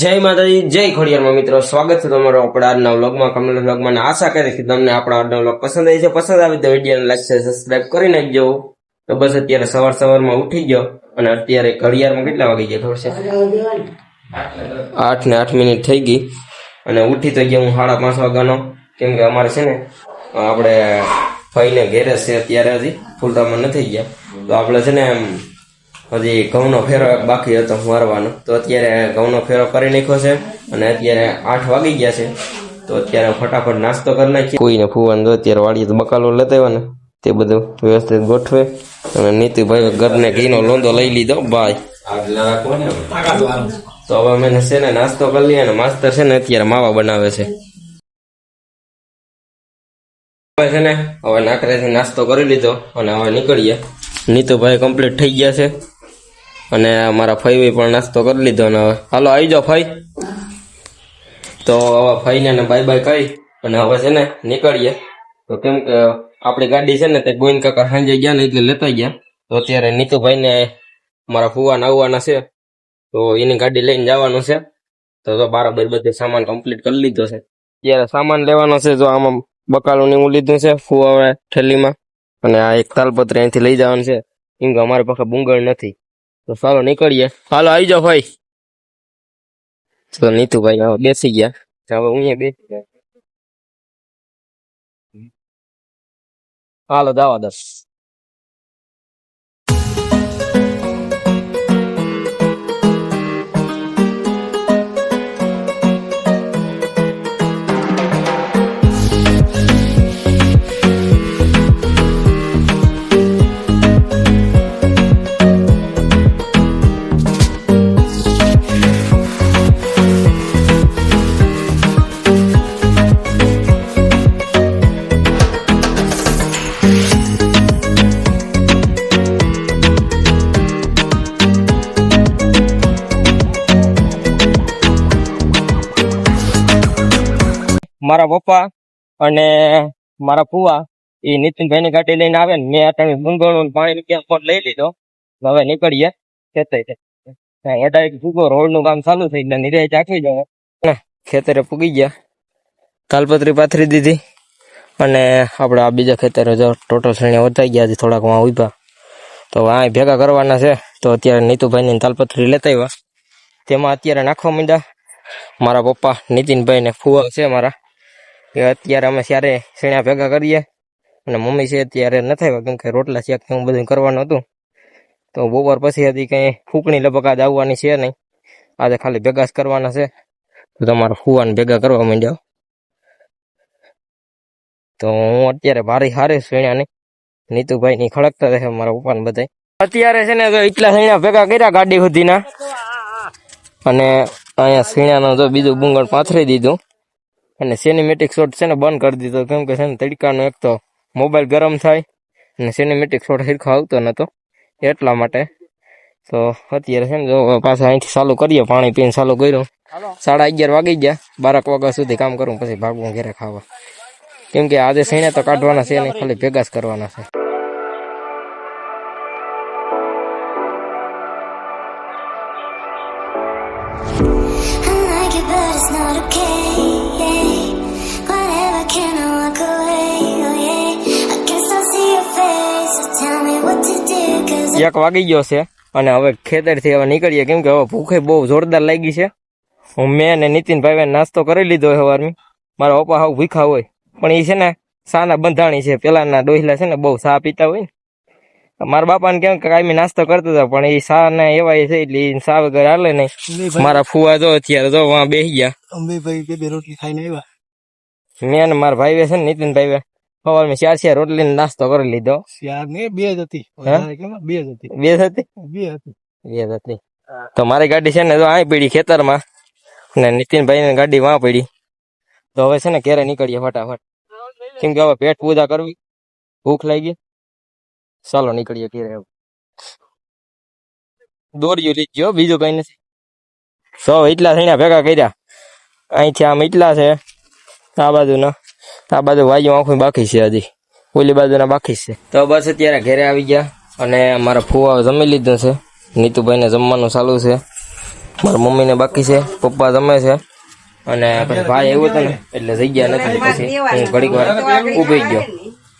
જય માતાજી, જય ખોડિયારમાં મિત્રો. સ્વાગત છે તમારો આપણા આજના વ્લોગમાં. કમલ વ્લોગમાં આશા કરી કે તમને આપણો આજનો વ્લોગ પસંદ આવી છે. પસંદ આવે તો વિડીયોને લાઈક છે સબસ્ક્રાઇબ કરી નાખજો. તો બસ અત્યારે સવાર સવારમાં ઉઠી ગયો અને અત્યારે ઘડિયાળમાં કેટલા વાગી ગયા ખબર છે? આઠ ને આઠ મિનિટ થઈ ગઈ. અને ઉઠી તો ગયા હું સાડા પાંચ વાગ્યાનો. કેમ કે અમારે છે ને, આપણે ફઈને ઘેરે છે અત્યારે હજી. ફૂલરામાં નથી ગયા. તો આપણે છે ને હજી ઘઉંનો ફેરો બાકી હતો મારવાનો. તો અત્યારે ઘઉંનો ફેરો કરી નાખ્યો છે અને અત્યારે આઠ વાગી ગયા છે. તો અત્યારે ફટાફટ નાસ્તો કરી નાખીએ. કોઈને ફૂવાનું તો અત્યારે વાળીએ તો બકાલો લેતા ને. તે બધું વ્યવસ્થિત ગોઠવે. અને નીતિભાઈ ઘરને ઘીનો લોંદો લઈ લીધો. ભાઈ તો હવે અમે છે ને નાસ્તો કરી લઈએ અને માસ્તર છે ને અત્યારે માવા બનાવે છે. છે ને, હવે નાકરેથી નાસ્તો કરી લીધો અને હવે નીકળીએ. નીતુભાઈ કમ્પ્લીટ થઈ ગયા છે. અને મારા ફઈ પણ નાસ્તો કરી લીધો અને હવે. હાલો આવી જાઓ ફઈ. તો હવે ફઈને ને બાય બાય કહી અને હવે છે ને નીકળીએ. તો કેમ કે આપણી ગાડી છે ને તે ગોવિંદ કાકા સાંજે ગયા ને એટલે લેતા ગયા. તો અત્યારે નીતુભાઈ ને મારા ફુવાના આવવાના છે. તો એની ગાડી લઈને જવાનું છે. તો તો બરાબર બધે સામાન કમ્પ્લીટ કરી લીધો છે. ત્યારે સામાન લેવાનો છે, જો આમાં બકાલું ને હું લીધું છે ફુવા ઠેલીમાં. અને આ એક તાલપત્ર અહીંથી લઈ જવાનું છે. કેમ કે અમારી પાસે બુંગળ નથી. તો ચાલો નીકળીએ. હાલો, આવી જાઓ ભાઈ. તો નીતુભાઈ આવો, બેસી ગયા. હવે હું અહીંયા બેસી ગયા હાલો, દાવા દસ. મારા પપ્પા અને મારા ફુવા, એ નીતિનભાઈની ગાડી લઈને આવે ને, મેં તમે બંગળો પાણી ક્યાં ફોન લઈ લીધો. હવે નીકળીએ ખેતરે. એક ભૂગો રોડનું કામ ચાલુ થઈ નિરાય ચાખી જાવ ખેતરે પૂગી ગયા. તાલપત્રી પાથરી દીધી. અને આપણે આ બીજા ખેતરે જો ટોટલ શ્રેણી વધાઈ ગયા છે, થોડાક વાં ઊભા. તો આ ભેગા કરવાના છે. તો અત્યારે નીતુભાઈની તાલપત્રી લેતા આવ્યા. તેમાં અત્યારે નાખવા માંડ્યા. મારા પપ્પા, નીતિનભાઈ ને ફુવા છે મારા. એ અત્યારે અમે ત્યારે શેણા ભેગા કરીએ. અને મમ્મી છે અત્યારે નથી આવ્યા કેમ કે રોટલા શેક ને એવું બધું કરવાનું હતું. તો બપોર પછી હતી કંઈ ફૂકણી લગભગ આજ આવવાની છે નહીં. આજે ખાલી ભેગા જ કરવાના છે. તો તમારે ફૂવાને ભેગા કરવા માંડ્યા તો હું અત્યારે ભારે હારે શેણા નહીં. નીતુભાઈ ની ખડકતા રહે મારા પપ્પાને બધા અત્યારે છે ને તો એટલા શેણા ભેગા કર્યા ગાડી સુધીના. અને અહીંયા શીણાનો તો બીજું બુંગળ પાથરી દીધું. અને સિનેમેટિક શોટ છે ને બંધ કરી દીધો. કેમ કે છે ને તડકાનો એક તો મોબાઈલ ગરમ થાય અને સિનેમેટિક શોટ સરખો આવતો નતો એટલા માટે. તો અત્યારે છે ને જો પાછા અહીંથી ચાલુ કરીએ પાણી પીને ચાલુ કર્યું. સાડા અગિયાર વાગી ગયા. બારક વાગ્યા સુધી કામ કરું પછી ભાગવું ઘેરે ખાવા. કેમ કે આજે શીણે તો કાઢવાના છે નહીં ખાલી ભેગા જ કરવાના છે. એક વાગી ગયો છે. અને હવે ખેતરથી હવે નીકળીએ. કેમ કે હવે ભૂખે બહુ જોરદાર લાગી છે. હું મેં અને નીતિનભાઈ નાસ્તો કરી લીધો હોય સવારમાં મારા પપ્પા હાવ ભૂખા હોય. પણ એ છે ને સાના બંધાણી છે. પેલાના ડોહલા છે ને બહુ સા પીતા હોય ને. મારા બાપાને કેમ કે કાયમી નાસ્તો કરતા હતા પણ એ સા ને એવા છે એટલે ઈ સા વગર હાલે નહીં. મારા ફુવા જો અત્યારે જો વાં બેસી ગયા. અમે ભાઈ બે બે રોટલી ખાઈને આવ્યા? મેં અને મારા ભાઈ છે ને નીતિનભાઈ સવારમાં ચાર ચાર રોટલી નાસ્તો કરી લીધો. ચાર ને બે જ હતી. બે જ હતી. બે જ હતી? બે હતી. બે જ હતી. તો મારી ગાડી છે ને તો અહીં પડી ખેતરમાં. ને નીતિનભાઈ ની ગાડી વાં પડી. તો હવે છે ને ક્યારે નીકળીએ ફટાફટ. કેમ કે હવે પેટ પૂજા કરવી. ભૂખ લાગી. ચાલો નીકળીએ ક્યારે દોર્યું લીધો બીજું કઈ નથી. સો એટલા થઈને ભેગા કર્યા. અહીંથી આમ એટલા છે. આ બાજુના. આ બાજુ વાયુ આંખું બાકી છે હજી. ઓલી બાજુના બાકી છે. તો બસ અત્યારે ઘરે આવી ગયા અને મારા ફુવા જમી લીધું છે. નીતુભાઈને જમવાનું ચાલુ છે. મારા મમ્મીને બાકી છે. પપ્પા જમે છે. અને પછી ભાઈ આવ્યો હતો ને એટલે જગ્યા નથી. પછી હું ઘડીક વાર ઊભી ગયો.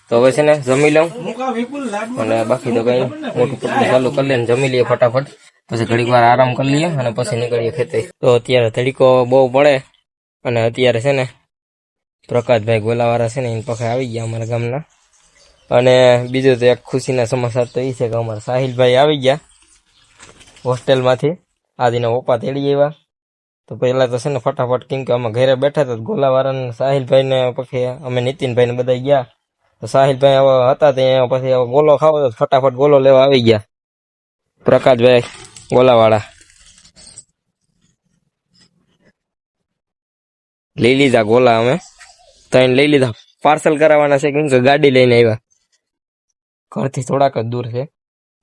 તો હવે છે ને જમી લઉં. અને બાકી તો કઈ મોટું પટલું ચાલુ કરી લઈએ જમી લઈએ ફટાફટ. પછી ઘડીક વાર આરામ કરી લઈએ અને પછી નીકળીએ ખેતે તો અત્યારે તડીકો બહુ પડે. અને અત્યારે છે ને પ્રકાશભાઈ ગોલાવાળા છે ને, એની પાસે આવી ગયા અમારા ગામના. અને બીજું તો એક ખુશીના સમાચાર તો એ છે કે અમારા સાહિલભાઈ આવી ગયા હોસ્ટેલમાંથી. આદિના પપ્પા તેડી આવ્યા. તો પહેલા તો છે ને ફટાફટ કેમ કે અમે ઘરે બેઠા હતા ગોલાવાળા સાહિલભાઈ ને પછી અમે નીતિનભાઈ ને બધા ગયા. તો સાહિલભાઈ હવે હતા ત્યાં પછી હવે ગોલો ખાવો તો ફટાફટ ગોલો લેવા આવી ગયા. પ્રકાશભાઈ ગોલાવાળા. લઈ લીધા ગોલા અમે. ત્રણ લઈ લીધા. પાર્સલ કરાવવાના છે કેમ કે ગાડી લઈને આવ્યા. ઘરથી થોડાક જ દૂર છે.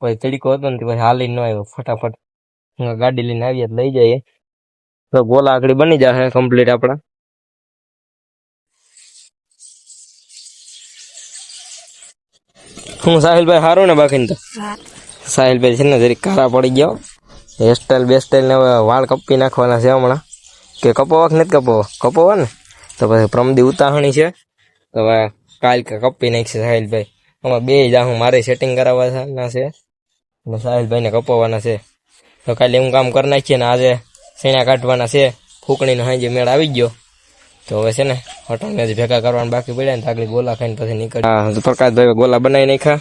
પછી તડીકો હતો ને પછી હાલીને ન આવ્યો. ફટાફટ ગાડી લઈને આવીએ તો લઈ જઈએ. તો ગોલા આકડી બની જશે કમ્પ્લીટ આપણા. હું સાહિલભાઈ સારું ને બાકી તો? સાહિલભાઈ છે ને જરીક કારા પડી ગયો. હેરસ્ટાઈલ બેસ્ટાઈલ ને વાળ કપી નાખવાના છે હમણાં. કે કપાવા કે નથી કપાવા કપાવા ને? તો પછી પ્રમદી ઉતાહણી છે. તો કાલ કે કપી નાખશે સાહિલભાઈ. આમાં બે જાહું મારે સેટિંગ કરાવવાના છે. અને સાહિલભાઈને કપાવવાના છે. તો કાલે હું કામ કરી નાખીએ ને આજે શેણા કાઢવાના છે. ફૂકણીનો હાંજે મેળ આવી ગયો. તો હવે છે ને હોટલ હજી ભેગા કરવાના બાકી પડ્યા ને આગળ ગોલા ખાઈને પછી નીકળ્યા હા પ્રકાશભાઈ ગોલા બનાવી નાખ્યા.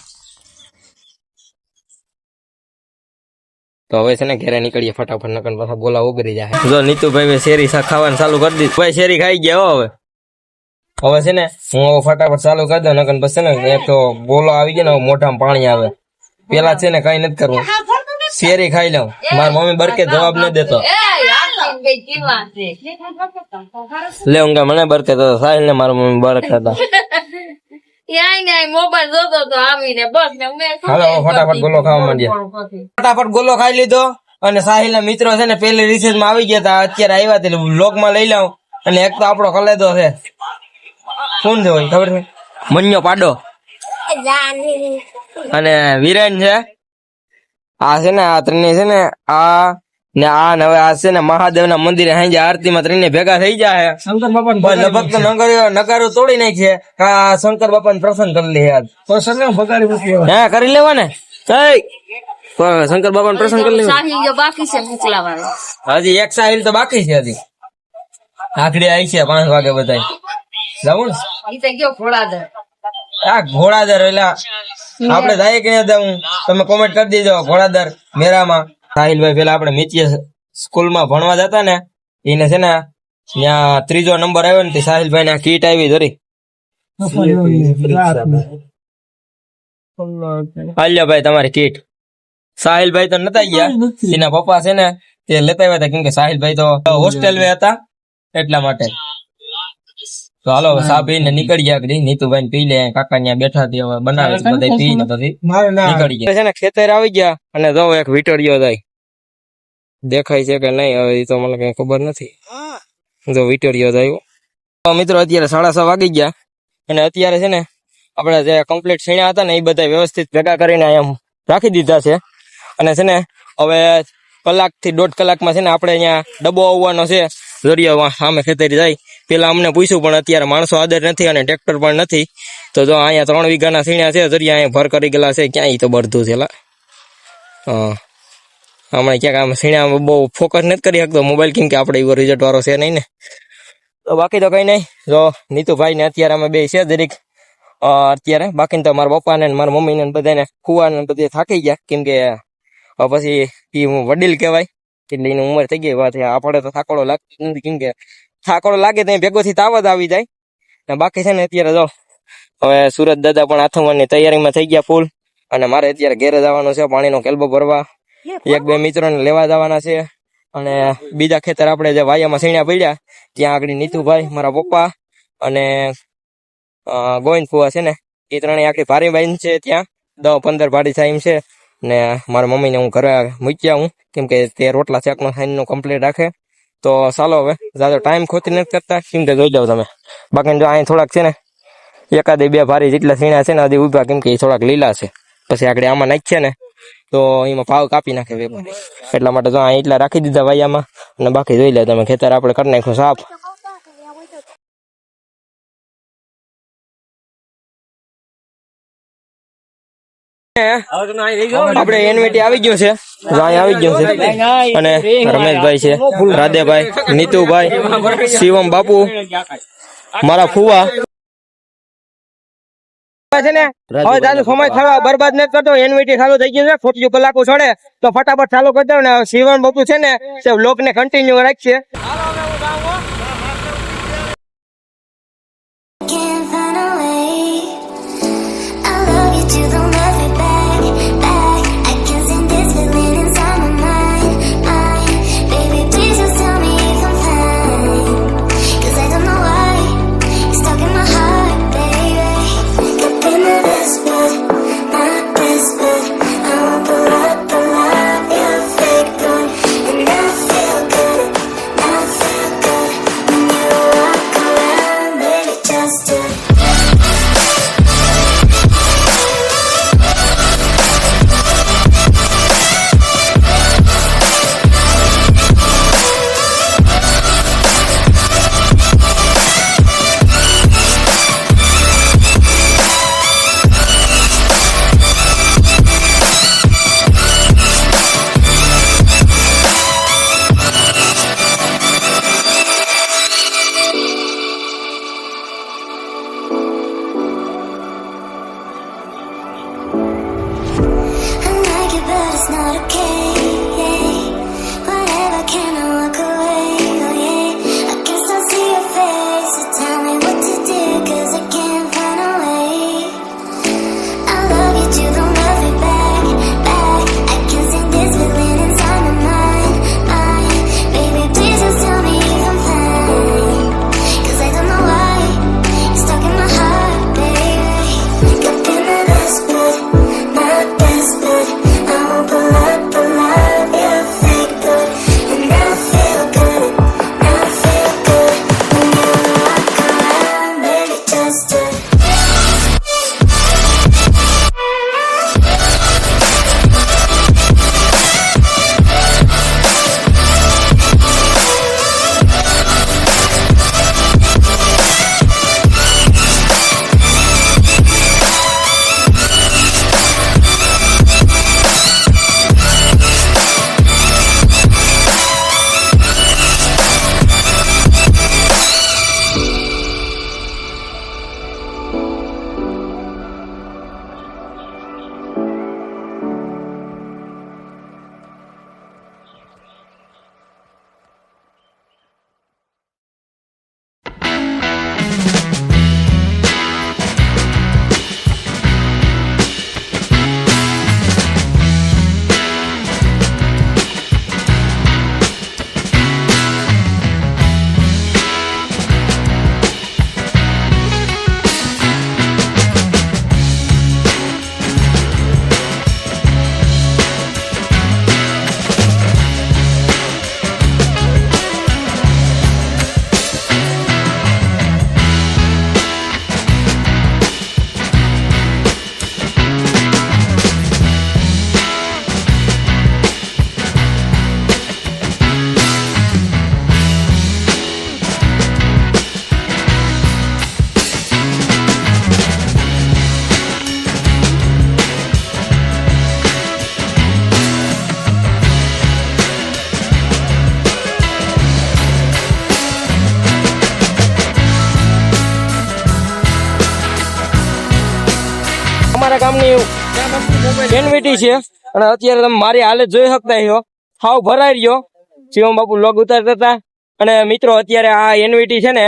તો હવે છે ને ઘરે નીકળીએ ફટાફટ, નકર પાછા બોલા ઉગરી જાય જો નીતુભાઈ શેરી શા ખાવાનું ચાલુ કરી દીધું. ભાઈ, શેરી ખાઈ ગયા હવે. હવે છે ને હું હવે ફટાફટ ચાલુ કરી દઉં, નકર પછી ને તો બોલો આવી ગયો ને મોઢામાં પાણી આવે. પેલા છે ને કઈ નથી કરવું. શેરી ખાઈ લઉં. મારી મમ્મી બરકે જવાબ ન દેતો. લે, ઊંઘા, મને બરકે તો સાહેબ ને, મારા મમ્મી બરકે હતા મોબાઈલ જોતો તો આવીને બસ ને મેં હાલો ફટાફટ ગોલો ખાવા માંડ્યા. ફટાફટ ગોલો ખાઈ લીધો અને સાહિલ ના મિત્રો છે ને પેલી રિસેસમાં આવી ગયા હતા અત્યારે આવ્યા એટલે બ્લોગમાં લઈ લઉં અને એક તો આપણો કલેદો છે. કોણ છે ખબર છે? મન્યો પાડો. અને વિરેન છે. આ છે ને આ ત્રણે છે ને આ ને આ ને હવે આ છે ને મહાદેવ ના મંદિરે હાંજે આરતી માં ત્રણે ભેગા થઈ જાય શંકર બાપા લગભગ તો નગર નકારો તોડી નાખીએ આ શંકર બાપા ને પ્રસન્ન કરી લે આજ. તો ભગાડી મૂકી હા કરી લેવા ને કઈ શંકર બાપા પ્રસન્ન કરી લેવા બાકી છે મોકલાવાનો. હજી એક સાહિલ તો બાકી છે હજી. આખડી આવી છે પાંચ વાગે બધા જવું ને? ગયો ઘોડાદર આ ઘોડાદર એટલે આપડે જાય કે નહીં જવું તમે કોમેન્ટ કરી દેજો ઘોડાદર મેરામાં. સાહિલભાઈ પેલા આપણે મિતીય સ્કૂલમાં ભણવા જતા ને એને છે ને ત્યાં ત્રીજો નંબર આવ્યો ને સાહિલભાઈ ને કીટ આવી ધરી. હાલ્યો ભાઈ તમારી કીટ. સાહિલભાઈ તો નતા ગયા. એના પપ્પા છે ને તે લેતા આવ્યા હતા કેમ કે સાહિલભાઈ તો હોસ્ટેલ હતા એટલા માટે. તો હાલો સા પીને નીકળી ગયા કદી નીતુભાઈ પી લે કાકા ત્યાં બેઠા હતી હવે બનાવે છે બધા પી ને પછી. નીકળી ગયા. છે ને ખેતર આવી ગયા અને જો એક વીટળિયો જાય. દેખાય છે કે નહીં? હવે એ તો મને કઈ ખબર નથી. જો વીટળિયો જાય તો મિત્રો અત્યારે સાડા છ વાગી ગયા અને અત્યારે છે ને આપણે જે કમ્પ્લીટ સીણ્યા હતા ને એ બધા વ્યવસ્થિત ભેગા કરીને એમ રાખી દીધા છે. અને છે ને હવે કલાકથી દોઢ કલાકમાં છે ને આપણે અહીંયા ડબ્બો આવવાનો છે. દરિયા સામે ખેતરી જાય. પેલા અમને પૂછ્યું, પણ અત્યારે માણસો આદર નથી અને ટ્રેક્ટર પણ નથી. તો જો અહીંયા ત્રણ વીઘાના સીણ્યા છે દરિયા અહીંયા ભર કરી ગયેલા છે, ક્યાંય તો બળતું છે, લા. હા. હમણાં ક્યાંક આમ સીણ્યા બહુ ફોકસ નથી કરી શકતો મોબાઈલ કેમ કે આપણે એવો રિઝલ્ટ વાળો છે નહીં ને. તો બાકી તો કંઈ નહીં. જો નીતુભાઈ ને અત્યારે અમે બે છે દરેક અત્યારે બાકી તો મારા પપ્પાને મારા મમ્મીને બધાને ખુવાને બધે થાકી ગયા, કેમ કે પછી એ વડીલ કહેવાય એટલે એની ઉંમર થઈ ગઈ વાત આપણે તો થાકોડો લાગતો નથી, કેમ કે થાકોડો લાગે તો ભેગો થી તાવજ આવી જાય. ને બાકી છે ને અત્યારે જો હવે સુરત દાદા પણ આથમવાની તૈયારીમાં થઈ ગયા ફૂલ. અને મારે અત્યારે ઘેરે જવાનું છે પાણીનો કેલ્બો ભરવા. એક બે મિત્રોને લેવા જવાના છે. અને બીજા ખેતર આપણે જે વાયામાં સીણ્યા પડ્યા ત્યાં આગળ નીતુભાઈ મારા પપ્પા અને ગોવિંદ ફુવા છે ને એ ત્રણેય આખી ભારી બાઈન છે ત્યાં. દસ પંદર ભાડી થાય એમ છે. ને મારા મમ્મીને હું ઘરે મૂક્યા હું. કેમ કે તે રોટલા શાકનો સાઈનનું કમ્પ્લીટ રાખે. તો ચાલો હવે, જાજો ટાઈમ ખોતી નથી કરતા, કેમ કે જોઈ જાઓ તમે. બાકી જો અહીં થોડાક છે ને, એકાદે બે ભારી જેટલા સીણા છે ને, હજી ઊભા કેમ કે એ થોડાક લીલા છે. પછી આગળ આમાં નાખીએ ને, તો એમાં ભાવ કાપી નાખે વેપારી એટલા માટે તો અહીં એટલા રાખી દીધા વાયામાં, અને બાકી જોઈ લે તમે, ખેતર આપણે કરી નાખ્યું સાફ. આપણે એનવીટી આવી ગયું છે. જો આવી ગયું છે. અને રમેશભાઈ છે રાધેભાઈ નીતુભાઈ શિવમ બાપુ મારા ફુવા. છે ને હવે તારું સમય થવા બરબાદ નથી કરતો એનવીટી ચાલુ થઈ ગયું છે ખોટી કલાકો છોડે તો ફટાફટ ચાલુ કરી દો ને શિવમ બાપુ છે ને તે લોક ને કન્ટિન્યુ રાખશે. એનવીટી છે. અને અત્યારે તમે મારી હાલત જોઈ શકતા છો હાવ ભરાઈ રહ્યો. શિવમ બાપુ લોગ ઉતારતા હતા. અને મિત્રો અત્યારે આ એનવીટી છે ને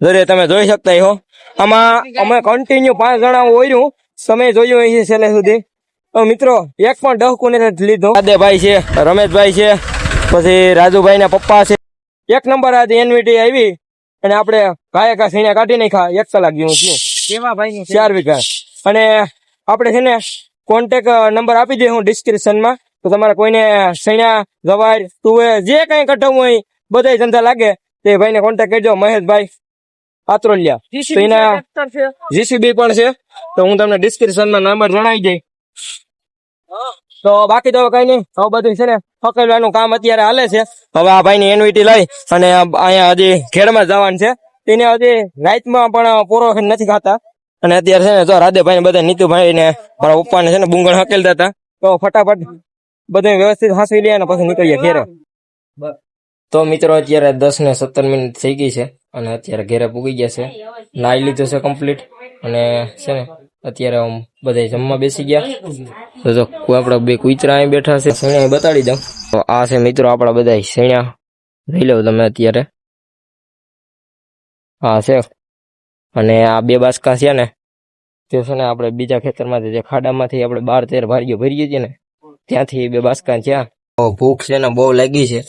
દરે તમે જોઈ શકતા છો આમાં અમે કન્ટિન્યુ પાંચ જણા ઓર્યું સમય જોયું હોય છે છેલ્લે સુધી. મિત્રો એક પણ ડહકું નથી લીધું. આદેભાઈ છે રમેશભાઈ છે પછી રાજુભાઈ ના પપ્પા છે. એક નંબર આજે એનવીટી આવી. અને આપણે ગાયકા સીણા કાઢી નાખ્યા. એક કલાક જેવું થયું. ચાર વીઘા. અને આપણે છે ને કોન્ટેક નંબર આપી દે હું ડિસ્ક્રિપ્શનમાં તો તમારે કોઈને સૈણા ગવાર તુવેર જે કઈ કઢાવવું હોય બધા ધંધા લાગે તે ભાઈને કોન્ટેક કરજો. મહેશભાઈ આત્રોલિયા. તો એના જીસીબી પણ છે. તો હું તમને ડિસ્ક્રિપ્શનમાં નંબર જણાવી દઈ. તો બાકી તો કઈ નહીં. હવે બધું છે ને ફકેલવાનું કામ અત્યારે હાલે છે. હવે આ ભાઈની એનવીટી લઈ અને અહીંયા હજી ખેડમાં જવાનું છે. તેને હજી રાઈતમાં પણ પૂરો નથી ખાતા. અને અત્યારે છે ને તો રાધેભાઈ બધા નીતુભાઈ ને મારા પપ્પાને છે ને બુંગણ હકેલતા હતા, તો ફટાફટ બધું વ્યવસ્થિત હાંસવી લે અને પછી નીકળીએ ઘેરે. તો મિત્રો અત્યારે દસ ને સત્તર મિનિટ થઈ ગઈ છે અને અત્યારે ઘેરે પૂગી ગયા છે. નાઈ લીધું છે કમ્પ્લીટ અને છે ને અત્યારે આમ બધા જમવા બેસી ગયા. તો જો આપણા બે કુતરા અહીં બેઠા છે, શેણ્યા બતાડી દઉં. તો આ છે મિત્રો આપણા બધા શેણ્યા. લઈ લો તમે અત્યારે. હા છે અને આ બે બાસકા છે ને, તે છે ને આપણે બીજા ખેતરમાંથી જે ખાડામાંથી આપણે બાર તેર ભારીઓ ભરીએ છીએ ને, ત્યાંથી બે બાસકા છે. ભૂખ છે ને બહુ લાગી છે.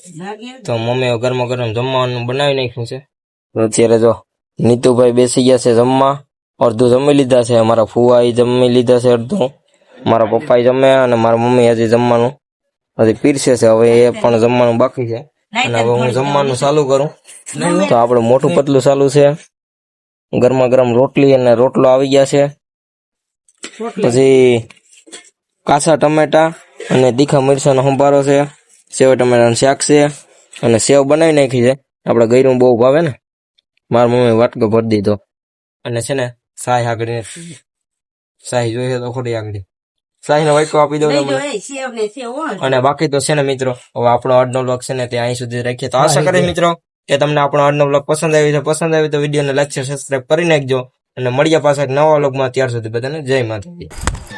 તો મમ્મીએ ગરમ ગરમ જમવાનું બનાવી નાખ્યું છે. અત્યારે જો નીતુભાઈ બેસી ગયા છે જમવા. અડધું જમી લીધા છે. મારા ફુવાએ જમી લીધા છે અડધું. મારા પપ્પાએ જમ્યા અને મારા મમ્મી હજી જમવાનું હજી પીરસે છે. હવે એ પણ જમવાનું બાકી છે. અને હવે હું જમવાનું ચાલુ કરું. તો આપણે મોટું પતલું ચાલુ છે. ગરમા ગરમ રોટલી અને રોટલો આવી ગયા છે. પછી કાચા ટમેટા અને તીખા મરચાંનો સંભારો છે. સેવ ટમેટાનું શાક છે અને સેવ બનાવી નાખી છે. આપણે ગયરું બહુ ભાવે ને? મારા મમ્મી વાટકો ભરી દીધો. અને છે ને સાહી આગળ સાહી જોઈએ તો ખોટી આગળ. સાહીનો વાટકો આપી દઉં તમને અને બાકી તો છે ને મિત્રો હવે આપણો આજનો બ્લોગ છે ને તે અહીં સુધી રાખીએ. તો આશા કરીએ મિત્રો કે તમને આપણો આજનો બ્લોગ પસંદ આવ્યો છે, પસંદ આવ્યો તો વિડીયોને લાઈક શેર સબસ્ક્રાઈબ કરી નાખજો. અને મળ્યા પાછા એક નવા બ્લોગમાં ત્યાર સુધી બધાને જય માતાજી.